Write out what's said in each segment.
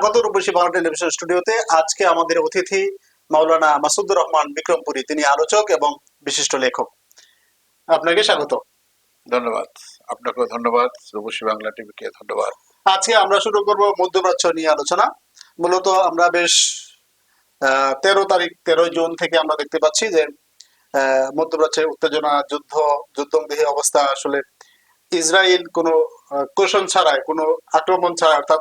স্বাগত রূপসী বাংলা টেলিভিশন স্টুডিওতে। আজকে আমাদের অতিথি মাওলানা মাসুদুর রহমান বিক্রমপুরী তিনি আলোচক এবং বিশিষ্ট লেখক। আপনাকে স্বাগত। ধন্যবাদ। আপনাকেও ধন্যবাদ। রূপসী বাংলা টিভিকে ধন্যবাদ। আজকে আমরা শুরু করব মধ্যপ্রাচ্য নিয়ে আলোচনা। মূলত আমরা বেশ তেরো তারিখ তেরোই জুন থেকে আমরা দেখতে পাচ্ছি যে আহ, মধ্যপ্রাচ্যের উত্তেজনা যুদ্ধ যুদ্ধংদেহী অবস্থা আসলে ইসরায়েল কোনো কৌশল ছাড়াই কোনো আক্রমণ ছাড়া অর্থাৎ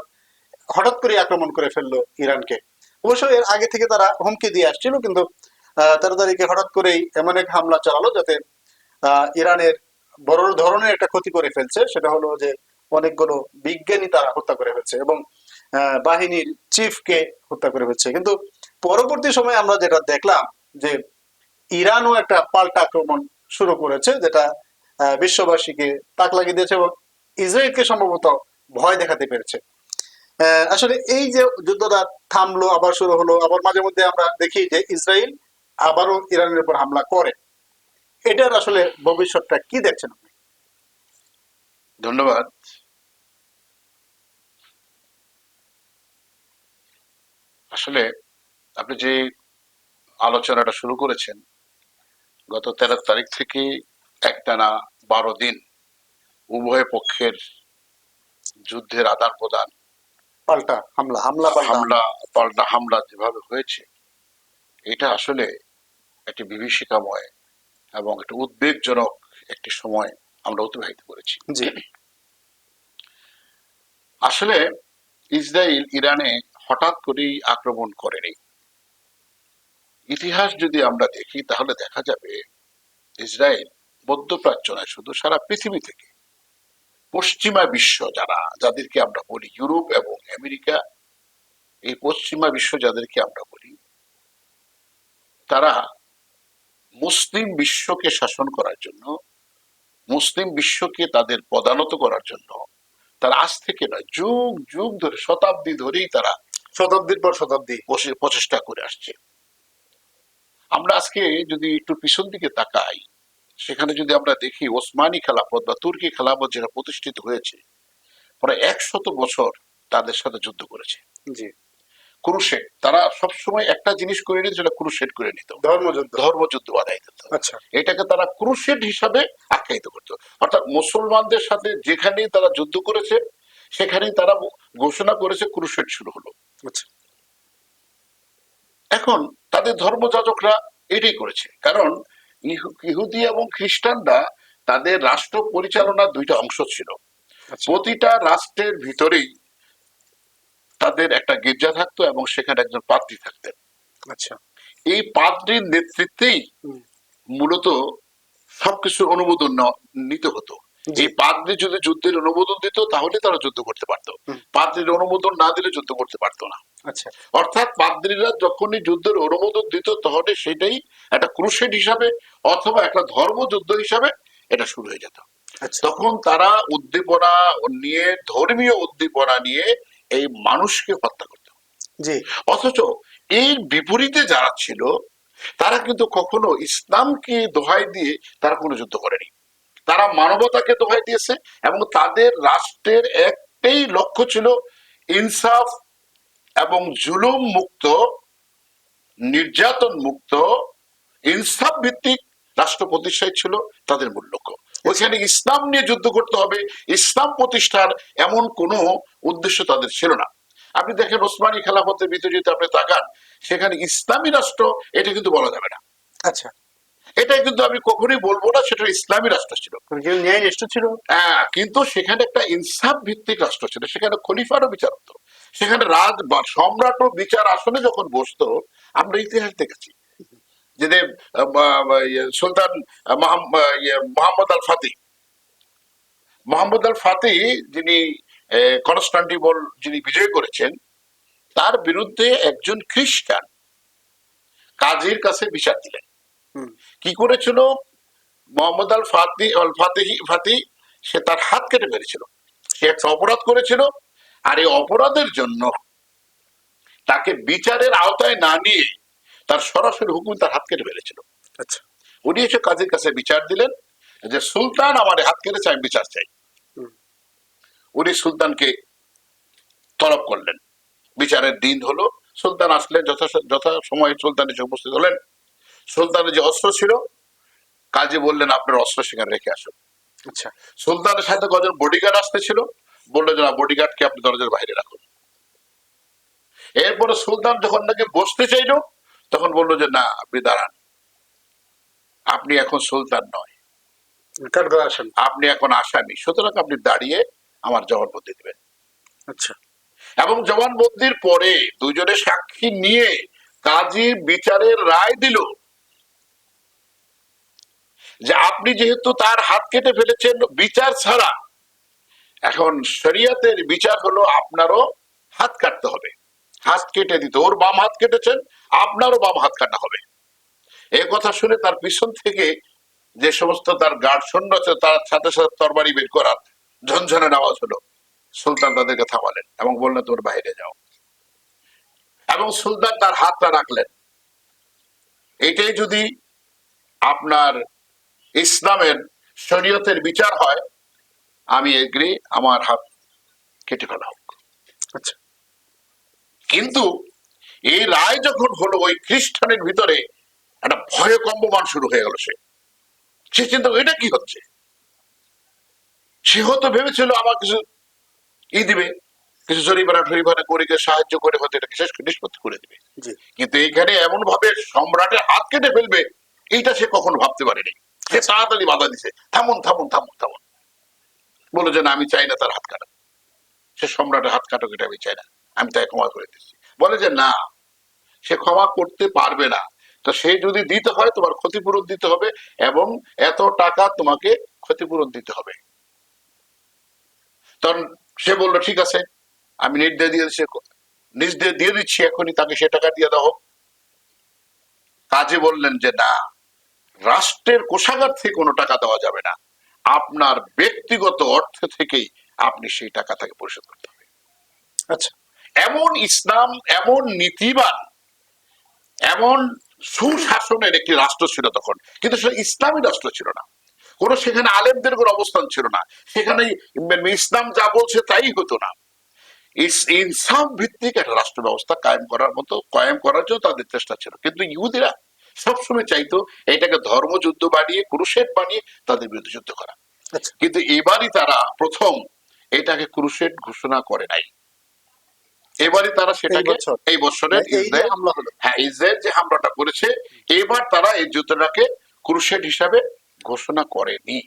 হঠাৎ করে আক্রমণ করে ফেলল ইরানকে। অবশ্য এর আগে থেকে তারা হুমকি দিয়ে আসছিল, কিন্তু তেরো তারিখে হঠাৎ করেই এমন এক হামলা চালালো যাতে ইরানের বড় ধরনের একটা ক্ষতি করে ফেলছে। সেটা হলো যে, অনেকগুলো বিজ্ঞানী তারা হত্যা করে ফেলছে এবং বাহিনীর চিফকে হত্যা করে ফেলছে। কিন্তু পরবর্তী সময়ে আমরা যেটা দেখলাম যে, ইরানও একটা পাল্টা আক্রমণ শুরু করেছে, যেটা বিশ্ববাসীকে তাক লাগিয়ে দিয়েছে এবং ইসরায়েলকে সম্ভবত ভয় দেখাতে পেরেছে। আসলে এই যে যুদ্ধটা থামলো, আবার শুরু হলো, আবার মাঝে মধ্যে আমরা দেখি যে ইসরায়েল আবারও ইরানের উপর হামলা করে। এটার আসলে ভবিষ্যৎটা কি দেখছেন আপনি? ধন্যবাদ। আসলে আপনি যে আলোচনাটা শুরু করেছেন, গত তেরো তারিখ থেকে একটানা বারো দিন উভয় পক্ষের যুদ্ধের আদান প্রদান পাল্টা হামলা হামলা হামলা পাল্টা হামলা যেভাবে হয়েছে এটা আসলে একটি বিভীষিকাময় এবং একটি উদ্বেগজনক একটি সময় আমরা অতিবাহিত করেছি। আসলে ইসরায়েল ইরানে হঠাৎ করেই আক্রমণ করেনি। ইতিহাস যদি আমরা দেখি তাহলে দেখা যাবে ইসরায়েল মধ্যপ্রাচ্য নয় শুধু সারা পৃথিবী থেকে পশ্চিমা বিশ্ব যারা যাদেরকে আমরা বলি ইউরোপ এবং আমেরিকা এই পশ্চিমা বিশ্ব যাদেরকে আমরা বলি তারা মুসলিম বিশ্বকে শাসন করার জন্য মুসলিম বিশ্বকে তাদের পদানত করার জন্য তারা আজ থেকে নয় যুগ যুগ ধরে শতাব্দী ধরেই তারা শতাব্দীর পর শতাব্দী। প্রচেষ্টা করে আসছে। আমরা আজকে যদি একটু পিছন দিকে তাকাই সেখানে যদি আমরা দেখি ওসমানী খেলাফত বা তুর্কি খেলাফত যেটা প্রতিষ্ঠিত হয়েছে প্রায় একশত বছর তাদের সাথে যুদ্ধ করেছে। জি। ক্রুশেড তারা সবসময় একটা জিনিস করে নিত যেটা ক্রুশেড করে নিত। ধর্মযুদ্ধ। ধর্মযুদ্ধ বাধাই দিত। আচ্ছা। এটাকে তারা ক্রুশেড হিসাবে আখ্যায়িত করতো। অর্থাৎ মুসলমানদের সাথে যেখানেই তারা যুদ্ধ করেছে সেখানেই তারা ঘোষণা করেছে ক্রুশেড শুরু হলো। আচ্ছা। এখন তাদের ধর্মযাজকরা এটাই করেছে। কারণ ইহুদি এবং খ্রিস্টানরা তাদের রাষ্ট্র পরিচালনার দুইটা অংশ ছিল। আচ্ছা। প্রতিটা রাষ্ট্রের ভিতরেই তাদের একটা গির্জা থাকতো এবং সেখানে একজন পাদ্রী থাকতেন। আচ্ছা। এই পাদ্রীর নেতৃত্বেই মূলত সবকিছুর অনুমোদন নিতে হতো। এই পাদ্রী যদি যুদ্ধের অনুমোদন দিত তাহলে তারা যুদ্ধ করতে পারতো। পাদ্রীর অনুমোদন না দিলে যুদ্ধ করতে পারতো না। অর্থাৎ পাদ্রীরা যখনই যুদ্ধের অনুমোদন দিত তখনই সেটাই একটা ক্রুশেড হিসাবে অথবা একটা ধর্মযুদ্ধ হিসাবে এটা শুরু হয়ে যেত। আচ্ছা। তখন তারা উদ্দীপনা নিয়ে ধর্মীয় উদ্দীপনা নিয়ে এই মানুষকে হত্যা করত। জি। অথচ এর বিপরীতে যারা ছিল তারা কিন্তু কখনো ইসলামকে দোহাই দিয়ে তারা কোনো যুদ্ধ করেনি। তারা মানবতাকে দোহাই দিয়েছে এবং তাদের রাষ্ট্রের একটাই লক্ষ্য ছিল ইনসাফ এবং জুলুম মুক্ত নির্যাতন মুক্ত ইনসাফ ভিত্তিক রাষ্ট্র প্রতিষ্ঠাই ছিল তাদের মূল লক্ষ্য। ওইখানে ইসলাম নিয়ে যুদ্ধ করতে হবে ইসলাম প্রতিষ্ঠার এমন কোনো উদ্দেশ্য তাদের ছিল না। আপনি দেখেন ওসমানী খেলাফতের ভিতরে যদি আপনি তাকান সেখানে ইসলামী রাষ্ট্র এটা কিন্তু বলা যাবে না। আচ্ছা। এটা কিন্তু আমি কখনোই বলব না সেটা ইসলামী রাষ্ট্র ছিল। ন্যায় নিষ্ঠ ছিল। হ্যাঁ, কিন্তু সেখানে একটা ইনসাফ ভিত্তিক রাষ্ট্র ছিল সেখানে খলিফারও বিচার হতো সেখানে রাজ বা সম্রাটও বিচার আসনে যখন বসতো আমরা ইতিহাস দেখেছি যে ইয়ে, সুলতান ইয়ে, Mohammed Al Fatih. Mohammed Al Fatih যিনি কনস্টান্টিবল যিনি বিজয় করেছেন তার বিরুদ্ধে একজন খ্রিস্টান কাজীর কাছে বিচার দিলেন। কি করেছিল? Mohammed Al Fatih Al Fatihi Fatih সে তার হাত কেটে ফেলেছিল সে একটা অপরাধ করেছিল আর এই অপরাধের জন্য তাকে বিচারের আওতায় না নিয়ে তার সরাসরি হুকুম তার হাত কেটে ফেলেছিল। আচ্ছা। উনি এসে কাজীর কাছে বিচার দিলেন যে সুলতান আমার হাত কেটেছে আমি বিচার চাই। উনি সুলতানকে তলব করলেন। বিচারের দিন হলো সুলতান আসলেন যথা সময়ে সুলতান এসে উপস্থিত হলেন। সুলতানের যে অস্ত্র ছিল কাজী বললেন আপনার অস্ত্র সেখানে রেখে আসুন। আচ্ছা। সুলতানের সাথে কজন বডিগার্ড আসতে ছিল বলল যে না বডিগার্ডকে আপনি দরজার বাইরে রাখুন। এরপরে সুলতান যখন নাকি বসতে চাইলো তখন বলল যে না আপনি দাঁড়ান। আপনি এখন সুলতান নয়। আপনি এখন আসামি। সুতরাং আপনি দাঁড়িয়ে আমার জবানবন্দি দিবেন। আচ্ছা। এবং জবানবন্দির পরে দুজনে সাক্ষী নিয়ে কাজী বিচারের রায় দিল যে আপনি যেহেতু তার হাত কেটে ফেলেছেন বিচার ছাড়া এখন শরিয়াতের বিচার হলো আপনারও হাত কাটতে হবে। হাত কেটে দিতে। ওর বাম হাত কেটেছেন, আপনারও বাম হাত কাটা হবে। এই কথা শুনে তার পিছন থেকে যে সমস্ত তার গার্ড সৈন্য আছে, তার সাথে সাথে তরবারি বের করার ঝনঝনে আওয়াজ হলো। সুলতান তাদেরকে থামালেন এবং বললেন, তোমরা বাইরে যাও। এবং সুলতান তার হাতটা রাখলেন। এটাই যদি আপনার ইসলামের শরীয়তের বিচার হয় আমি এগ্রি আমার হাত কেটে ফেলা হোক। আচ্ছা। কিন্তু এই রায় যখন হলো ওই খ্রিস্টানের ভিতরে একটা ভয়কম্পমান শুরু হয়ে গেল সে। সে চিন্তা এটা কি হচ্ছে? সে হয়তো ভেবেছিল আমার কিছু ই দিবে কিছু জরিমানা টরিমানা করে গিয়ে সাহায্য করে হয়তো এটাকে শেষ নিষ্পত্তি করে দিবে। কিন্তু এইখানে এমন ভাবে সম্রাটের হাত কেটে ফেলবে এইটা সে কখনো ভাবতে পারেনি। সে তাড়াতাড়ি বাধা দিছে থামুন থামুন থামুন থামুন। বলে যে, না, আমি চাই না তার হাত কাটা। সে সম্রাটের হাত কাটো কেটে আমি চাই না। আমি তাই ক্ষমা করে দিচ্ছি। বলে যে, না, সে ক্ষমা করতে পারবে না। তো সে যদি দিতে হয়, তোমার ক্ষতিপূরণ দিতে হবে এবং এত টাকা তোমাকে ক্ষতিপূরণ দিতে হবে। তখন সে বলল, ঠিক আছে, আমি নির্দেশ দিয়ে দিচ্ছি, নির্দেশ দিয়ে দিচ্ছি এখনই, তাকে সে টাকা দিয়ে দাও কাজে বললেন যে, না, রাষ্ট্রের কোষাগার থেকে কোনো টাকা দেওয়া যাবে না। আপনার ব্যক্তিগত অর্থ থেকেই আপনি সেই টাকা তাকে পরিশোধ করতে হবে। আচ্ছা। এমন ইসলাম এমন নীতিবান এমন সুশাসনের একটি রাষ্ট্র ছিল তখন কিন্তু সেটা ইসলামী রাষ্ট্র ছিল না। কোন সেখানে আলেমদের কোনো অবস্থান ছিল না। সেখানে ইসলাম যা বলছে তাই হতো না। ইনসাফ ভিত্তিক একটা রাষ্ট্র ব্যবস্থা কায়েম করার মতো কায়েম করার জন্য তাদের চেষ্টা ছিল। কিন্তু ইহুদিরা সবসময় চাইতো এটাকে ধর্মযুদ্ধ বানিয়ে ক্রুশেড বানিয়ে তাদের বিরুদ্ধে যুদ্ধ করা। আচ্ছা। কিন্তু এবারই তারা প্রথম এটাকে ক্রুশেড ঘোষণা করে নাই। এবারই তারা সেটাকে এই বছরের ইসরায়েল হামলা হলো। হ্যাঁ ইসরায়েল যে হামলাটা করেছে এবার তারা এই যুদ্ধটাকে ক্রুশেড হিসাবে ঘোষণা করেনি।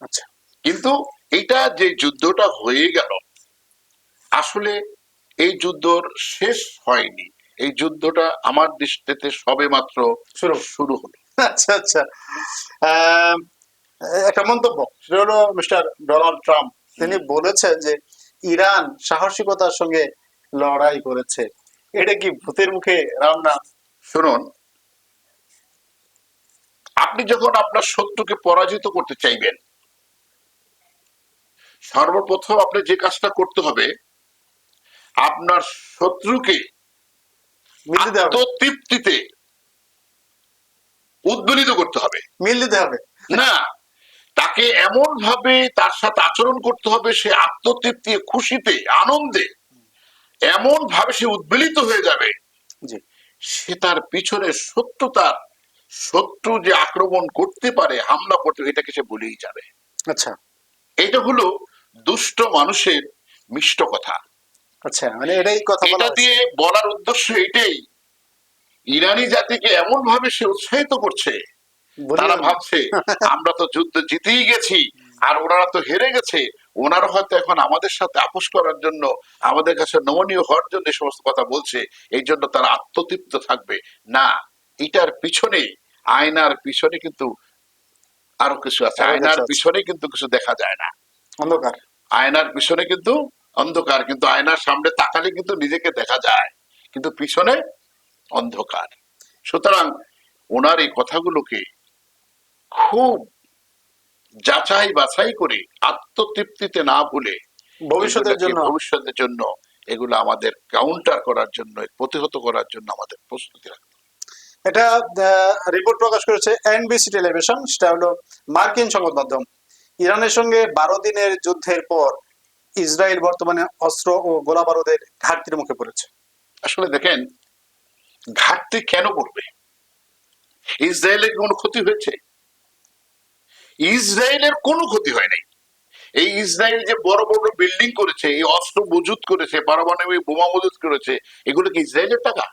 আচ্ছা। কিন্তু এটা যে যুদ্ধটা হয়ে গেল আসলে এই যুদ্ধর শেষ হয়নি। এই যুদ্ধটা আমার দৃষ্টিতে সবে মাত্র শুরু হলো। আচ্ছা আচ্ছা। একটা মন্তব্য সেটা হলো মিস্টার ডোনাল্ড ট্রাম্প। তিনি বলেছেন যে ইরান সাহসিকতার সঙ্গে লড়াই করেছে। এটা কি ভূতের মুখে রান্না শুনুন আপনি যখন আপনার শত্রুকে পরাজিত করতে চাইবেন সর্বপ্রথম আপনি যে কাজটা করতে হবে আপনার শত্রুকে মিল দিতে হবে। আত্মতৃপ্তিতে উদ্বেলিত করতে হবে। মিল দিতে হবে। না তাকে এমন ভাবে তার সাথে আচরণ করতে হবে সে আত্মতৃপ্তি খুশিতে আনন্দে এমন ভাবে সে উদ্বেলিত হয়ে যাবে। জি। সে তার পিছনে শত্রুতার শত্রু যে আক্রমণ করতে পারে হামলা করতে এটাকে সে বলেই যাবে। আচ্ছা। এটা হলো দুষ্ট মানুষের মিষ্ট কথা। আচ্ছা মানে এটাই কথা এটা দিয়ে বলার উদ্দেশ্য এটাই ইরানি জাতিকে এমন ভাবে সে উৎসাহিত করছে তারা ভাবছে আমরা তো যুদ্ধ জিতেই গেছি আর ওনারা তো হেরে গেছে। ওনারা হয়তো এখন আমাদের সাথে আপোষ করার জন্য আমাদের কাছে নমনীয় হওয়ার জন্য এই সমস্ত কথা বলছে। এই জন্য তারা আত্মতৃপ্ত থাকবে। না এটার পিছনে আয়নার পিছনে কিন্তু আরও কিছু আছে। আয়নার পিছনে কিন্তু কিছু দেখা যায় না। অন্ধকার। আয়নার পিছনে কিন্তু অন্ধকার কিন্তু আয়নার সামনে তাকালে কিন্তু নিজেকে দেখা যায় কিন্তু পিছনে অন্ধকার। সুতরাং ওনার এই কথাগুলোকে খুব যাচাই বাছাই করে আত্মতৃপ্তিতে না ভুলে ভবিষ্যতের জন্য। ভবিষ্যতের জন্য এগুলো আমাদের কাউন্টার করার জন্য প্রতিহত করার জন্য আমাদের প্রস্তুতি রাখতে এটা রিপোর্ট প্রকাশ করেছে এনবিসি টেলিভিশন সেটা হলো মার্কিন সংবাদ মাধ্যম ইরানের সঙ্গে বারো দিনের যুদ্ধের পর ইসরায়েল বর্তমানে অস্ত্র ও গোলা বারুদের ঘাটতির মুখে পড়েছে। আসলে দেখেন ঘাটতি কেন করবে ইসরায়েলের কোনো ক্ষতি হয়েছে? ইসরায়েলের কোনো ক্ষতি হয় নাই। এই ইসরায়েল যে বড় বড় বিল্ডিং করেছে এই অস্ত্র মজুত করেছে পারমাণবিক বোমা মজুত করেছে এগুলো কি ইসরায়েলের টাকা?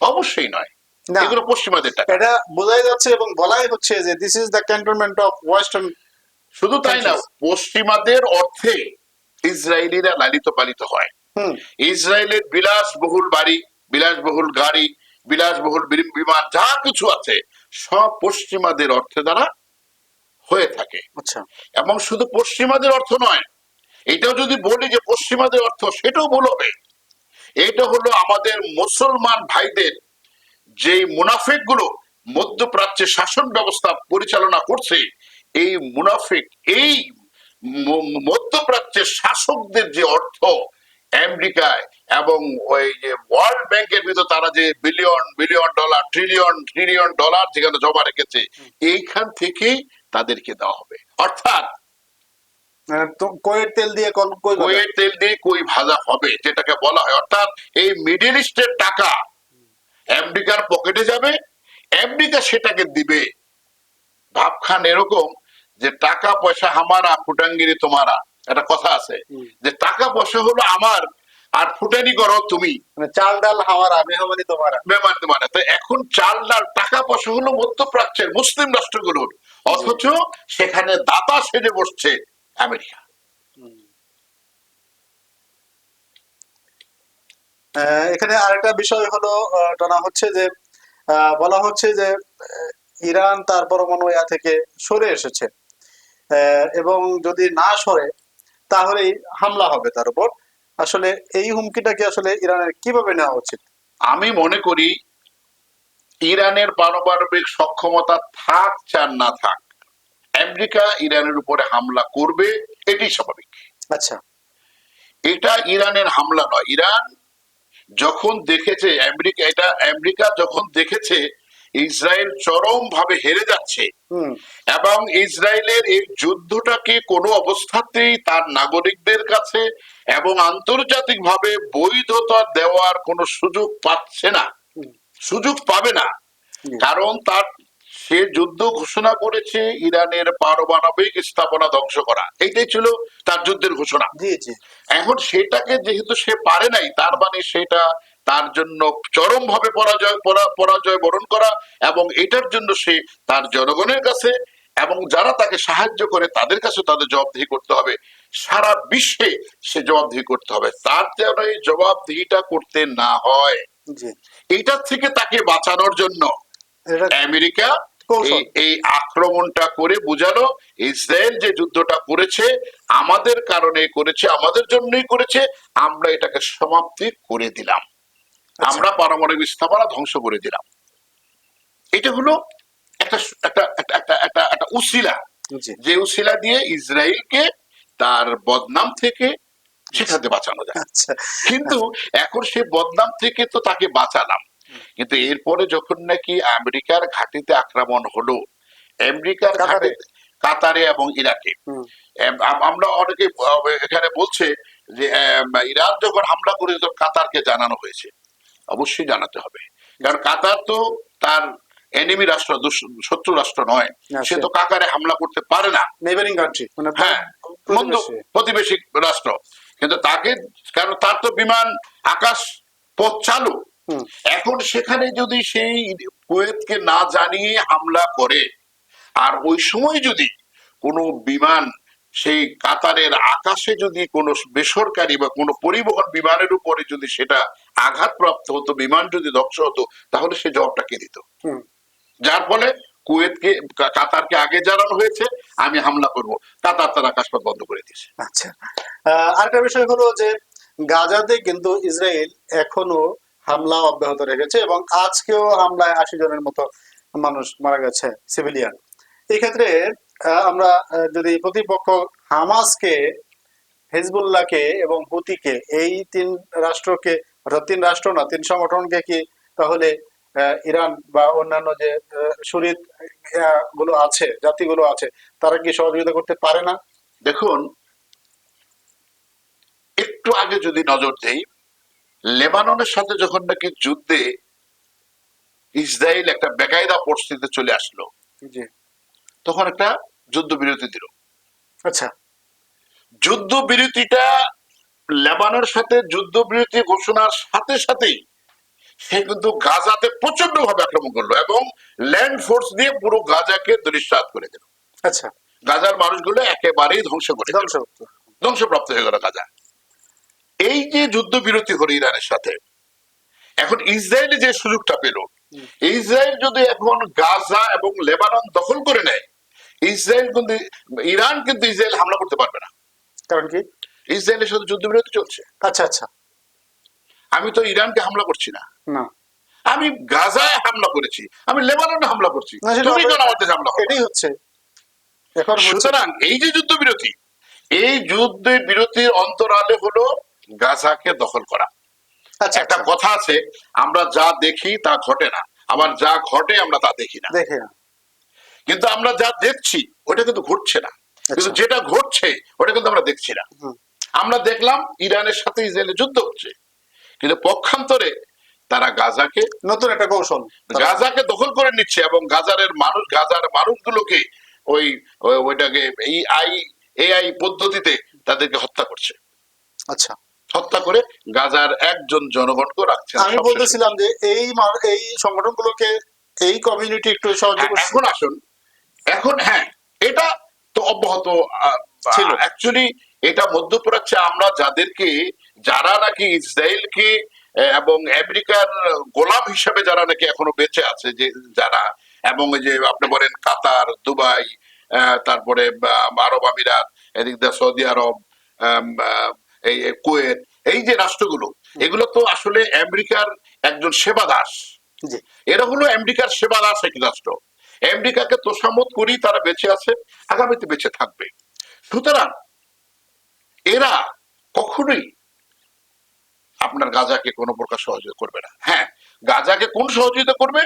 অবশ্যই নয়। এগুলো পশ্চিমাদের টাকা। এটা বোঝাই যাচ্ছে এবং বলাই হচ্ছে যে this is the cantonment of western শুধু তাই না পশ্চিমাদের অর্থে ইসরায়েলিরা লালিত পালিত হয়। ইসরায়েলের বিলাসবহুল বাড়ি বিলাসবহুল গাড়ি বিলাসবহুল বিমান যা কিছু আছে সব পশ্চিমাদের অর্থে দ্বারা হয়ে থাকে। আচ্ছা। এবং শুধু পশ্চিমাদের অর্থ নয় এটাও যদি বলি যে পশ্চিমাদের অর্থ সেটাও ভুল হবে। এটা হলো আমাদের মুসলমান ভাইদের যে মুনাফিকগুলো মধ্যপ্রাচ্যে শাসন ব্যবস্থা পরিচালনা করছে এই মুনাফিক এই মধ্যপ্রাচ্যের শাসকদের যে অর্থ আমেরিকায় এবং ওই যে ওয়ার্ল্ড ব্যাংকের ভিতর তারা যে billion billion dollar trillion trillion dollar যেখানে জমা রেখেছে এইখান থেকেই তাদেরকে দেওয়া হবে। অর্থাৎ মানে কয়ের তেল দিয়ে কল কইয়ের তেল দিয়ে কই ভাজা হবে যেটাকে বলা হয়। অর্থাৎ এই মিডিল ইস্টের টাকা আমেরিকার পকেটে যাবে আমেরিকা সেটাকে দিবে। ভাবখান এরকম যে টাকা পয়সা হামারা ফুটাঙ্গিরি তোমারা একটা কথা আছে। যে টাকা পয়সা হলো আমার আর ফুটানি করো তুমি। মানে চাল ডাল হাওয়ারা মেহমানি তোমারা। তোমার। তো এখন চাল ডাল টাকা পয়সা হলো মধ্যপ্রাচ্যের মুসলিম রাষ্ট্রগুলোর। অথচ সেখানে দাতা সেজে বসছে আমেরিকা। আহ, এখানে আরেকটা বিষয় হলো টানা হচ্ছে যে আহ, বলা হচ্ছে যে ইরান তার পরমাণু ইয়া থেকে সরে এসেছে। এবং যদি না সরে তাহলেই হামলা হবে তার উপর। আসলে এই হুমকিটাকে আসলে ইরানের কীভাবে নেওয়া উচিত? আমি মনে করি ইরানের পারমাণবিক সক্ষমতা থাক চার না থাক আমেরিকা ইরানের উপরে হামলা করবে এটি স্বাভাবিক। আচ্ছা। এটা ইরানের হামলা নয়। ইরান যখন দেখেছে আমেরিকা এটা আমেরিকা যখন দেখেছে ইসরায়েল চরম ভাবে হেরে যাচ্ছে। এবং ইসরায়েলের এই যুদ্ধটাকে কোনো অবস্থাতেই তার নাগরিকদের কাছে এবং আন্তর্জাতিকভাবে বৈধতা দেওয়ার কোনো সুযোগ পাচ্ছে না? সুযোগ পাবে না। কারণ তার সে যুদ্ধ ঘোষণা করেছে ইরানের পারমাণবিক স্থাপনা ধ্বংস করা। এইটাই ছিল তার যুদ্ধের ঘোষণা। এখন সেটাকে যেহেতু সে পারে নাই তার মানে সেটা তার জন্য চরম ভাবে পরাজয় পরাজয় বরণ করা এবং এটার জন্য সে তার জনগণের কাছে এবং যারা তাকে সাহায্য করে তাদের কাছে তাদের জবাবদিহি করতে হবে। সারা বিশ্বে সে জবাবদিহি করতে হবে। তার যেন এই জবাবদিহিটা করতে না হয়। এইটার থেকে তাকে বাঁচানোর জন্য আমেরিকা এই আক্রমণটা করে বুঝালো ইসরায়েল যে যুদ্ধটা করেছে আমাদের কারণে করেছে আমাদের জন্যই করেছে আমরা এটাকে সমাপ্তি করে দিলাম। আমরা পারমাণবিক স্থাপনা ধ্বংস করে দিলাম। এটা হলো একটা একটা একটা একটা একটা একটা উসিলা। যে উসিলা দিয়ে ইসরায়েলকে তার বদনাম থেকে সেখানে বাঁচানো যায়। আচ্ছা। কিন্তু এখন সে বদনাম থেকে তো তাকে বাঁচালাম। কিন্তু এরপরে যখন নাকি আমেরিকার ঘাটিতে আক্রমণ হলো আমেরিকার। ঘাটে কাতারে এবং ইরাকে। আমরা অনেকে এখানে বলছে যে ইরান যখন হামলা করে তখন কাতারকে জানানো হয়েছে। অবশ্যই জানাতে হবে। কারণ কাতার তো তার এনিমি রাষ্ট্র শত্রু রাষ্ট্র নয়। সে তো কাকারে হামলা করতে পারে না। নেবারিং কান্ট্রি মানে হ্যাঁ, মন্দ প্রতিবেশী। রাষ্ট্র। কিন্তু তাকে কারণ তার তো বিমান আকাশ পথ চালু। এখন সেখানে যদি সেই কুয়েতকে না জানিয়ে হামলা করে আর ওই সময় যদি কোনো বিমান সেই কাতারের আকাশে যদি কোনো বেসরকারি বা কোনো পরিবহন বিমানের উপরে যদি সেটা আঘাতপ্রাপ্ত হতো বিমান যদি ধ্বংস হতো তাহলে সে জবাবটা কে দিত? যার ফলে কুয়েতকে কাতারকে আগে জানানো হয়েছে আমি হামলা করব। কাতার তার আকাশপথ বন্ধ করে দিয়েছে। আচ্ছা। আহ, আরেকটা বিষয় হলো যে গাজাতে কিন্তু ইসরায়েল এখনও হামলা অব্যাহত রেখেছে এবং আজকেও হামলায় আশি জনের মতো মানুষ মারা গেছে সিভিলিয়ান। এই ক্ষেত্রে আহ, আমরা যদি প্রতিপক্ষ হামাসকে হেজবুল্লাহকে এবং হুতিকে এই তিন রাষ্ট্রকে অর্থাৎ তিন রাষ্ট্র না তিন সংগঠনকে কি তাহলে ইরান বা অন্যান্য যে শরীরগুলো আছে জাতিগুলো আছে তারা কি সহযোগিতা করতে পারে না? দেখুন একটু আগে যদি নজর দেই লেবাননের সাথে যখন নাকি যুদ্ধে ইসরায়েল একটা বেকায়দা পরিস্থিতিতে চলে আসলো তখন একটা যুদ্ধবিরতি দিল। আচ্ছা। যুদ্ধবিরতিটা লেবাননের সাথে যুদ্ধবিরতি ঘোষণার সাথে সাথেই সে কিন্তু গাজাতে প্রচণ্ড ভাবে আক্রমণ করল এবং ল্যান্ড ফোর্স দিয়ে পুরো গাজাকে দৃশ্যাত করে দিল। আচ্ছা। গাজার মানুষগুলো একেবারেই ধ্বংস করে। ধ্বংস ধ্বংসপ্রাপ্ত হয়ে গেল গাজা। এই যে যুদ্ধ বিরতি হলো ইরানের সাথে এখন ইসরায়েল যে সুযোগটা পেল। ইসরায়েল যদি এখন গাজা এবং লেবানন দখল করে নেয় ইসরায়েল কিন্তু ইরান কিন্তু ইসরায়েল হামলা করতে পারবে না। কারণ কি? ইসরায়েলের সাথে যুদ্ধবিরতি চলছে। আচ্ছা আচ্ছা। আমি তো ইরানকে হামলা করছি না। না। আমি গাজায় হামলা করেছি আমি লেবাননে হামলা করছি। তুমি কেন আমাদের হামলা এটাই হচ্ছে। এখন সুতরাং এই যে যুদ্ধবিরতি এই যুদ্ধ বিরতির অন্তরালে হলো গাজাকে দখল করা। একটা একটা কথা আছে আমরা যা দেখি তা ঘটে না। আবার যা ঘটে আমরা তা দেখি না। দেখে না। কিন্তু আমরা যা দেখছি ওটা কিন্তু ঘটছে না। কিন্তু আচ্ছা। যেটা ঘটছে ওটা কিন্তু আমরা দেখছি না। আমরা দেখলাম ইরানের সাথে ইসরায়েলের যুদ্ধ হচ্ছে। কিন্তু পক্ষান্তরে তারা গাজাকে নতুন একটা কৌশল। গাজাকে দখল করে নিচ্ছে এবং গাজারের মানুষ গাজার মানুষগুলোকে ওই- ওইটাকে এই আই এআই পদ্ধতিতে তাদেরকে হত্যা করছে। আচ্ছা। হত্যা করে গাজার একজন জনগণকে রাখছে আমি বলতেছিলাম যে এই এই সংগঠনগুলোকে এই কমিউনিটি একটু হ্যাঁ, এখন আসুন। এখন হ্যাঁ এটা তো অব্যাহত ছিল। অ্যাকচুয়ালি এটা মধ্যপ্রাচ্যে আমরা যাদেরকে যারা নাকি ইসরায়েলকে এবং আমেরিকার গোলাম হিসেবে যারা নাকি এখনও বেঁচে আছে যে যারা এবং যে আপনি বলেন কাতার দুবাই আহ, তারপরে আরব আমিরাত এদিক দিয়ে সৌদি আরব এই কুয়েত এই যে রাষ্ট্রগুলো এগুলো তো আসলে আমেরিকার একজন সেবা দাস এরা হলো আমেরিকার সেবা দাস একটি রাষ্ট্র। আমেরিকাকে তোষামত করি তারা বেঁচে আছে আগামীতে বেঁচে থাকবে। সুতরাং এরা কখনোই আপনার গাজাকে কোনো প্রকার সহযোগিতা করবে না। হ্যাঁ গাজাকে কোন সহযোগিতা করবে?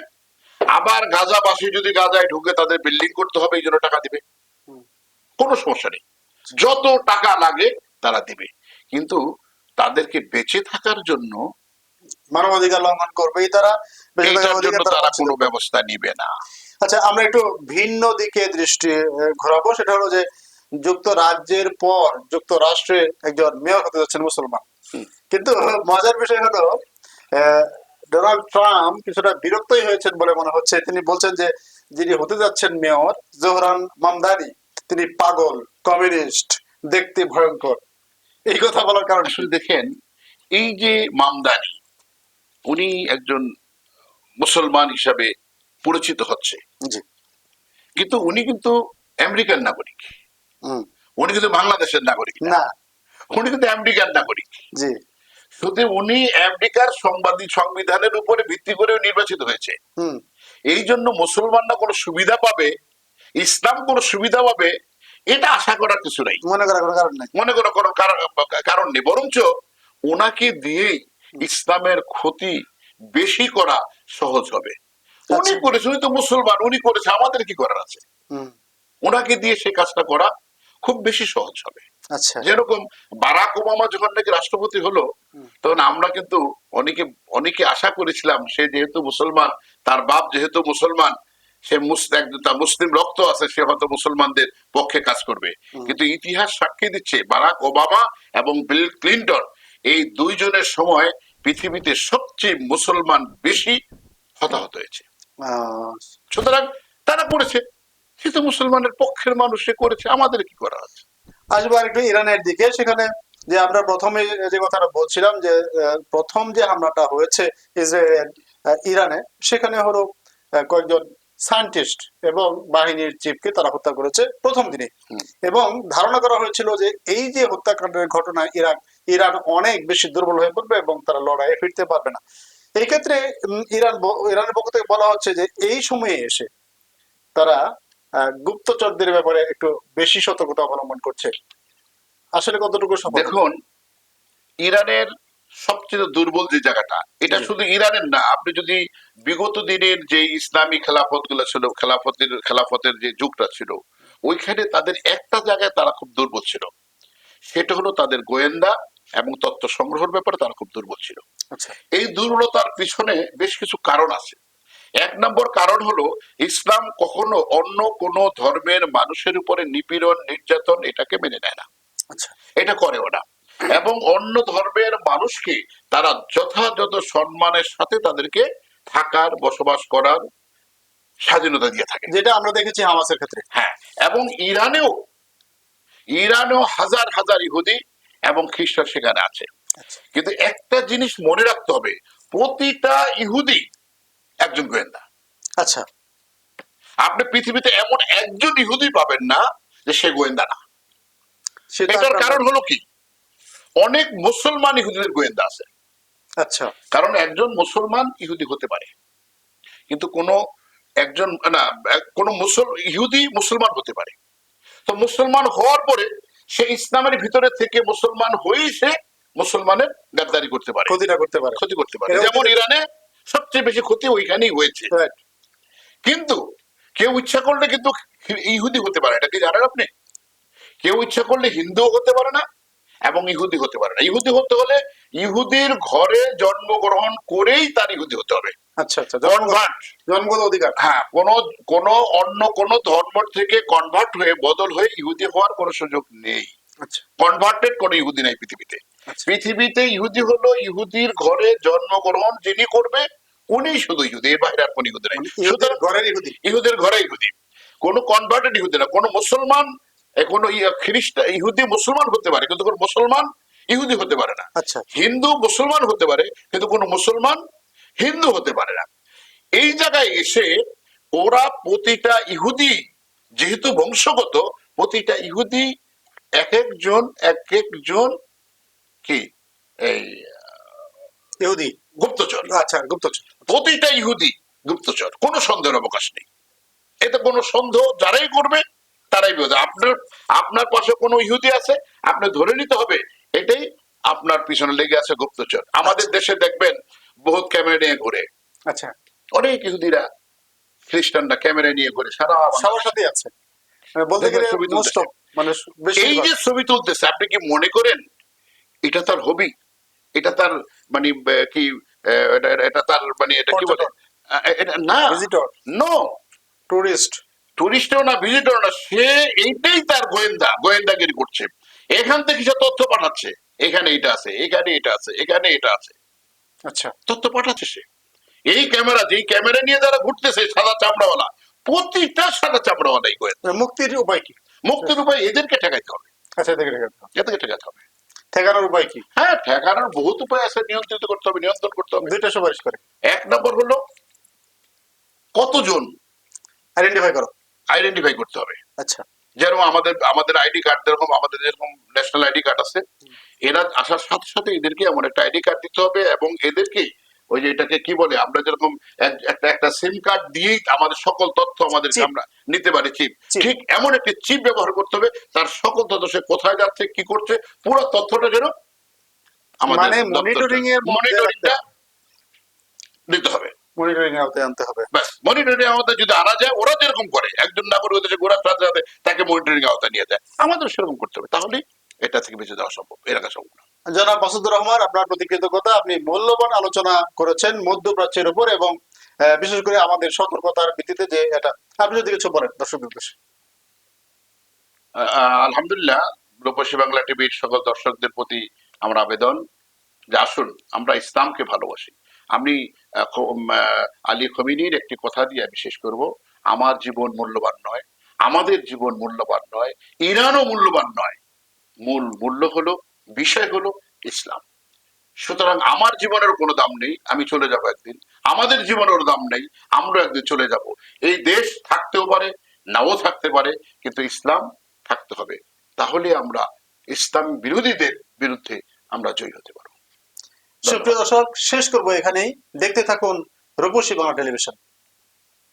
আবার গাজাবাসী যদি গাজায় ঢুকে তাদের বিল্ডিং করতে হবে এই জন্য টাকা দিবে। কোনো সমস্যা নেই। যত টাকা লাগে তারা দিবে। কিন্তু তাদেরকে বেঁচে থাকার জন্য মানবাধিকার লঙ্ঘন করবেই তারা তারা কোনো না। ব্যবস্থা নিবে না। আচ্ছা আমরা একটু ভিন্ন দিকে দৃষ্টি ঘোরাবো। সেটা হলো যে যুক্তরাজ্যের পর যুক্তরাষ্ট্রে একজন মেয়র হতে যাচ্ছেন মুসলমান। কিন্তু মজার বিষয় হলো আহ, ডোনাল্ড ট্রাম্প কিছুটা বিরক্তই হয়েছেন বলে মনে হচ্ছে। তিনি বলছেন যে যিনি হতে যাচ্ছেন মেয়র জোহরান মামদানি তিনি পাগল কমিউনিস্ট দেখতে ভয়ঙ্কর। এই কথা বলার কারণ? আসলে দেখেন এই যে মামদানি উনি একজন মুসলমান হিসাবে পরিচিত হচ্ছে। কিন্তু উনি কিন্তু আমেরিকান নাগরিক। হুম। উনি কিন্তু বাংলাদেশের নাগরিক না। উনি কিন্তু আমেরিকান নাগরিক। জি। শুধু উনি আমেরিকার সংবাদিক সংবিধানের উপরে ভিত্তি করে নির্বাচিত হয়েছে। হুম। এই জন্য মুসলমানরা কোনো সুবিধা পাবে ইসলাম কোনো সুবিধা পাবে এটা আশা করার কিছু নাই। মনে করার কোনো কারণ নেই। মনে করো কোনো কারণ নেই। বরঞ্চ ওনাকে দিয়েই ইসলামের ক্ষতি বেশি করা সহজ হবে। উনি আচ্ছা। করেছে উনি তো মুসলমান উনি করেছে আমাদের কি করার আছে? ওনাকে দিয়ে সেই কাজটা করা খুব বেশি সহজ হবে। আচ্ছা। যেরকম বারাক ওবামা যখন নাকি রাষ্ট্রপতি হলো তখন আমরা কিন্তু অনেকে অনেকে আশা করেছিলাম সে যেহেতু মুসলমান তার বাপ যেহেতু মুসলমান সে তার মুসলিম রক্ত আছে সে হয়তো মুসলমানদের পক্ষে কাজ করবে। কিন্তু ইতিহাস সাক্ষী দিচ্ছে বারাক ওবামা এবং বিল ক্লিন্টন এই দুইজনের সময় পৃথিবীতে সবচেয়ে মুসলমান বেশি হতাহত হয়েছে। সুতরাং তারা করেছে সে তো মুসলমানের পক্ষের মানুষ সে করেছে আমাদের কি করা আছে? আসব আরেকটু ইরানের দিকে সেখানে যে আমরা প্রথমে যে কথাটা বলছিলাম যে প্রথম যে হামলাটা হয়েছে ইসরায়েল ইরানে সেখানে হলো কয়েকজন সায়েন্টিস্ট এবং বাহিনীর চিফকে তারা হত্যা করেছে প্রথম দিনে। এবং ধারণা করা হয়েছিল যে এই যে হত্যাকাণ্ডের ঘটনা ইরাক ইরান অনেক বেশি দুর্বল হয়ে পড়বে এবং তারা লড়াইয়ে ফিরতে পারবে না। এই ক্ষেত্রে ইরান ইরানের পক্ষ থেকে বলা হচ্ছে যে এই সময়ে এসে তারা গুপ্তচরদের ব্যাপারে একটু বেশি সতর্কতা অবলম্বন করছে। আসলে কতটুকু দেখুন ইরানের সবচেয়ে দুর্বল যে জায়গাটা এটা শুধু ইরানের না আপনি যদি বিগত দিনের যে ইসলামী খেলাফতগুলো ছিল খেলাফতের খেলাফতের যে যুগটা ছিল ওইখানে তাদের একটা জায়গায় তারা খুব দুর্বল ছিল। সেটা হলো তাদের গোয়েন্দা এবং তথ্য সংগ্রহের ব্যাপারে তারা খুব দুর্বল ছিল। আচ্ছা। এই দুর্বলতার পিছনে বেশ কিছু কারণ আছে। এক নম্বর কারণ হলো ইসলাম কখনো অন্য কোন ধর্মের মানুষের উপরে নিপীড়ন নির্যাতন এটাকে মেনে নেয় না। আচ্ছা। এটা করেও না। এবং অন্য ধর্মের মানুষকে তারা যথাযথ সম্মানের সাথে তাদেরকে থাকার বসবাস করার স্বাধীনতা দিয়ে থাকে। যেটা আমরা দেখেছি হামাসের ক্ষেত্রে। হ্যাঁ এবং ইরানেও ইরানেও হাজার হাজার ইহুদি এবং খ্রিস্টান সেখানে আছে। আচ্ছা। কিন্তু একটা জিনিস মনে রাখতে হবে প্রতিটা ইহুদি একজন গোয়েন্দা। আচ্ছা। আপনি পৃথিবীতে এমন একজন ইহুদি পাবেন না যে সে গোয়েন্দা না। সেটা এটার কারণ হলো কি? অনেক মুসলমান ইহুদিদের গোয়েন্দা আছে। আচ্ছা। কারণ একজন মুসলমান ইহুদি হতে পারে। কিন্তু কোন একজন না কোন মুসল ইহুদি মুসলমান হতে পারে। তো মুসলমান হওয়ার পরে সে ইসলামের ভিতরে থেকে মুসলমান হয়েই সে মুসলমানের গাদ্দারি করতে পারে। ক্ষতিটা করতে পারে। ক্ষতি করতে পারে। যেমন ইরানে সবচেয়ে বেশি ক্ষতি ওইখানেই হয়েছে. কিন্তু কেউ ইচ্ছা করলে কিন্তু ইহুদি হতে পারে এটা কি জানেন আপনি? কেউ ইচ্ছা করলে হিন্দুও হতে পারে না। এবং ইহুদি হতে পারে না। ইহুদি হতে হলে ইহুদির ঘরে জন্মগ্রহণ করেই তার ইহুদি হতে হবে। আচ্ছা আচ্ছা। কনভার্ট জন্মগত অধিকার। হ্যাঁ কোন কোন অন্য কোন ধর্ম থেকে কনভার্ট হয়ে বদল হয়ে ইহুদি হওয়ার কোনো সুযোগ নেই। কনভার্টেড কোনো ইহুদি নাই পৃথিবীতে। আচ্ছা। পৃথিবীতে ইহুদি হলো ইহুদির ঘরে জন্মগ্রহণ যিনি করবে উনি শুধু ইহুদি এর বাইরে আর কোন ইহুদি নাই। ইহুদির সুতরাং ঘরের ইহুদি। ইহুদের ঘরে ইহুদি। কোন কনভার্টেড ইহুদি না কোন মুসলমান কোনো খ্রিস্টান ইহুদি মুসলমান হতে পারে কিন্তু কোন মুসলমান ইহুদি হতে পারে না। আচ্ছা। হিন্দু মুসলমান হতে পারে কিন্তু কোন মুসলমান হিন্দু হতে পারে না। এই জায়গায় এসে ওরা প্রতিটা ইহুদি যেহেতু বংশগত প্রতিটা ইহুদি এক একজন এক একজন কি? এই ইহুদি। গুপ্তচর। আচ্ছা গুপ্তচর। প্রতিটা ইহুদি গুপ্তচর কোনো সন্দেহের অবকাশ নেই। এতে কোনো সন্দেহ যারাই করবে তারাই বিপদ আপনার আপনার পাশে কোনো ইহুদি আছে? আপনি ধরে নিতে হবে এটাই আপনার পিছনে লেগে আছে গুপ্তচর। আমাদের দেশে দেখবেন বহুত ক্যামেরা নিয়ে ঘুরে। আচ্ছা। অনেক ইহুদিরা খ্রিস্টানরা ক্যামেরা নিয়ে ঘুরে সারা সবার সাথে আছে। মানে বলতে গেলে ছবি তুলতে। মানে এই যে ছবি তুলতেছে আপনি কি মনে করেন এটা তার হবি এটা তার মানে কি এটা- তার মানে এটা কি বলে? না। নো টুরিস্ট টুরিস্টও না ভিজিটর না সে এইটাই তার গোয়েন্দা গোয়েন্দাগিরি করছে। এখান থেকে সে তথ্য পাঠাচ্ছে। এখানে এটা আছে এখানে এটা আছে এখানে এটা আছে। আচ্ছা। তথ্য পাঠাচ্ছে সে। এই ক্যামেরা যেই ক্যামেরা নিয়ে যারা ঘুরতেছে সাদা চামড়াওয়ালা প্রতিটা সাদা চামড়াওয়ালাই গোয়েন্দা। মানে মুক্তির উপায় কি? মুক্তির উপায় এদেরকে ঠেকাইতে হবে। আচ্ছা দেখে ঠেকাতে হবে। এদেরকে ঠেকাতে হবে। ঠেকানোর উপায় কি? হ্যাঁ ঠেকানোর বহুত উপায় আছে নিয়ন্ত্রিত করতে হবে নিয়ন্ত্রণ করতে হবে। দুইটা সুপারিশ করে। এক নম্বর হলো কতজন আইডেন্টিফাই করো। আইডেন্টিফাই করতে হবে। আচ্ছা। যেরকম আমাদের আমাদের আইডি কার্ড যেরকম আমাদের যেরকম ন্যাশনাল আইডি কার্ড আছে এরা আসার সাথে সাথে এদেরকে এমন একটা আইডি কার্ড দিতে হবে এবং এদেরকে ওই যে এটাকে কি বলে আমরা যেরকম একটা একটা সিম কার্ড দিয়েই আমাদের সকল তথ্য আমাদেরকে আমরা নিতে পারি চিপ ঠিক এমন একটি চিপ ব্যবহার করতে হবে তার সকল তথ্য সে কোথায় যাচ্ছে কি করছে পুরো তথ্যটা যেন মানে monitoring এর মনিটরিংটা দিতে হবে। মনিটরিং আওতায় আনতে হবে। ব্যাস মনিটরিং আওতায় যদি আনা যায় ওরা যেরকম করে একজন নাগরিক দেশে তাকে মনিটরিং আওতায় নিয়ে যায়। আমাদের সেরকম করতে হবে তাহলে এটা থেকে বেঁচে যাওয়া সম্ভব সম্ভব না। জনাব মাসুদুর রহমান আপনার প্রতি কৃতজ্ঞতা আপনি মূল্যবান আলোচনা করেছেন মধ্যপ্রাচ্যের উপর এবং বিশেষ করে আমাদের সতর্কতার ভিত্তিতে যে এটা। আপনি যদি কিছু বলেন দর্শক উদ্দেশ্যে। আলহামদুলিল্লাহ রূপসী বাংলা টিভির সকল দর্শকদের প্রতি আমার আবেদন যে আসুন আমরা ইসলামকে ভালোবাসি। আমি আলী খমিনীর একটি কথা দিয়ে আমি শেষ করব। আমার জীবন মূল্যবান নয়, আমাদের জীবন মূল্যবান নয়, ইরানও মূল্যবান নয়। মূল মূল্য হলো, বিষয় হলো ইসলাম। সুতরাং আমার জীবনের কোনো দাম নেই, আমি চলে যাব একদিন। আমাদের জীবনের দাম নেই, আমরা একদিন চলে যাব। এই দেশ থাকতেও পারে, নাও থাকতে পারে, কিন্তু ইসলাম থাকতে হবে। তাহলে আমরা ইসলাম বিরোধীদের বিরুদ্ধে আমরা জয়ী হতে পারব। সুপ্রিয় দর্শক শেষ করব এখানেই। দেখতে থাকুন রূপসী বাংলা টেলিভিশন।